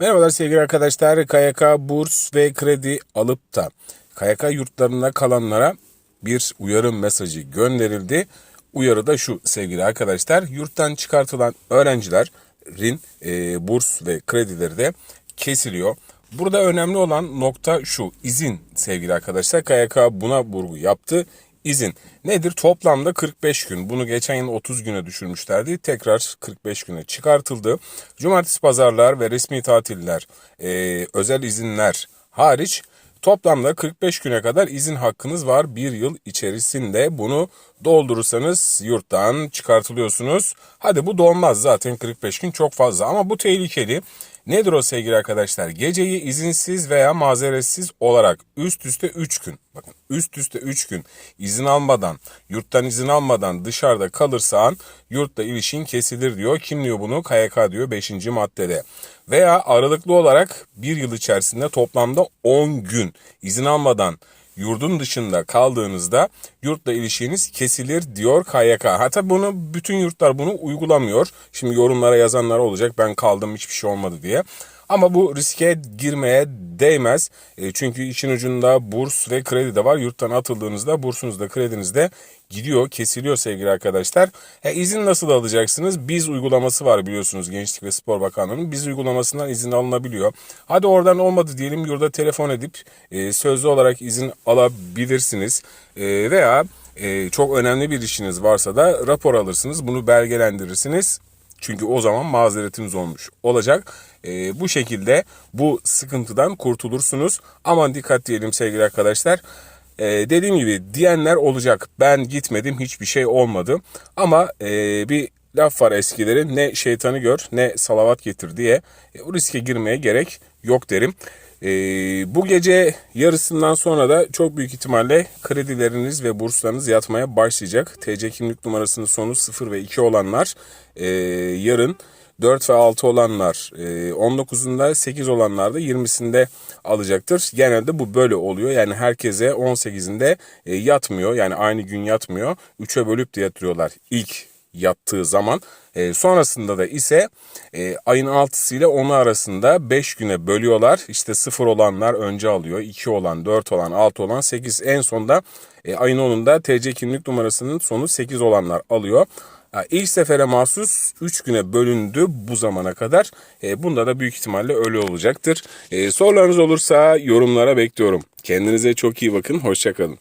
Merhabalar sevgili arkadaşlar. KYK burs ve kredi alıp da KYK yurtlarında kalanlara bir uyarı mesajı gönderildi. Uyarı da şu sevgili arkadaşlar. Yurttan çıkartılan öğrencilerin e, burs ve kredileri de kesiliyor. Burada önemli olan nokta şu izin sevgili arkadaşlar. KYK buna vurgu yaptı. İzin nedir? Toplamda 45 gün. Bunu geçen yıl 30 güne düşürmüşlerdi. Tekrar 45 güne çıkartıldı. Cumartesi, pazarlar ve resmi tatiller, e, özel izinler hariç toplamda 45 güne kadar izin hakkınız var. Bir yıl içerisinde bunu doldurursanız yurttan çıkartılıyorsunuz. Hadi bu dolmaz zaten 45 gün çok fazla ama bu tehlikeli. Nedir o sevgili arkadaşlar? Geceyi izinsiz veya mazeretsiz olarak üst üste 3 gün, bakın üst üste 3 gün izin almadan, yurttan izin almadan dışarıda kalırsan yurtla ilişkin kesilir diyor. Kim diyor bunu? KYK diyor 5. maddede. Veya aralıklı olarak bir yıl içerisinde toplamda 10 gün izin almadan yurdun dışında kaldığınızda yurtla ilişkiniz kesilir diyor KYK. Hatta bunu bütün yurtlar bunu uygulamıyor. Şimdi yorumlara yazanlar olacak ben kaldım hiçbir şey olmadı diye. Ama bu riske girmeye değmez. E, çünkü işin ucunda burs ve kredi de var. Yurttan atıldığınızda bursunuz da krediniz de gidiyor, kesiliyor sevgili arkadaşlar. E, izin nasıl alacaksınız? Biz uygulaması var biliyorsunuz Gençlik ve Spor Bakanlığı'nın. Biz uygulamasından izin alınabiliyor. Hadi oradan olmadı diyelim yurda telefon edip e, sözlü olarak izin alabilirsiniz. E, veya e, çok önemli bir işiniz varsa da rapor alırsınız. Bunu belgelendirirsiniz. Çünkü o zaman mazeretiniz olmuş olacak. E, bu şekilde bu sıkıntıdan kurtulursunuz. Aman dikkat diyelim sevgili arkadaşlar. E, dediğim gibi diyenler olacak. Ben gitmedim hiçbir şey olmadı. Ama e, bir laf var eskilerin ne şeytanı gör ne salavat getir diye e, o riske girmeye gerek yok derim. E, bu gece yarısından sonra da çok büyük ihtimalle kredileriniz ve burslarınız yatmaya başlayacak. TC kimlik numarasının sonu 0 ve 2 olanlar e, yarın 4 ve 6 olanlar e, 19'unda 8 olanlar da 20'sinde alacaktır. Genelde bu böyle oluyor. Yani herkese 18'inde e, yatmıyor. Yani aynı gün yatmıyor. 3'e bölüp de yatırıyorlar ilk yattığı zaman. E, sonrasında da ise e, ayın 6'sı ile 10'u arasında 5 güne bölüyorlar. İşte 0 olanlar önce alıyor. 2 olan, 4 olan, 6 olan, 8 en sonda e, ayın 10'unda TC kimlik numarasının sonu 8 olanlar alıyor. İlk sefere mahsus 3 güne bölündü bu zamana kadar. E, bunda da büyük ihtimalle öyle olacaktır. E, sorularınız olursa yorumlara bekliyorum. Kendinize çok iyi bakın. Hoşçakalın.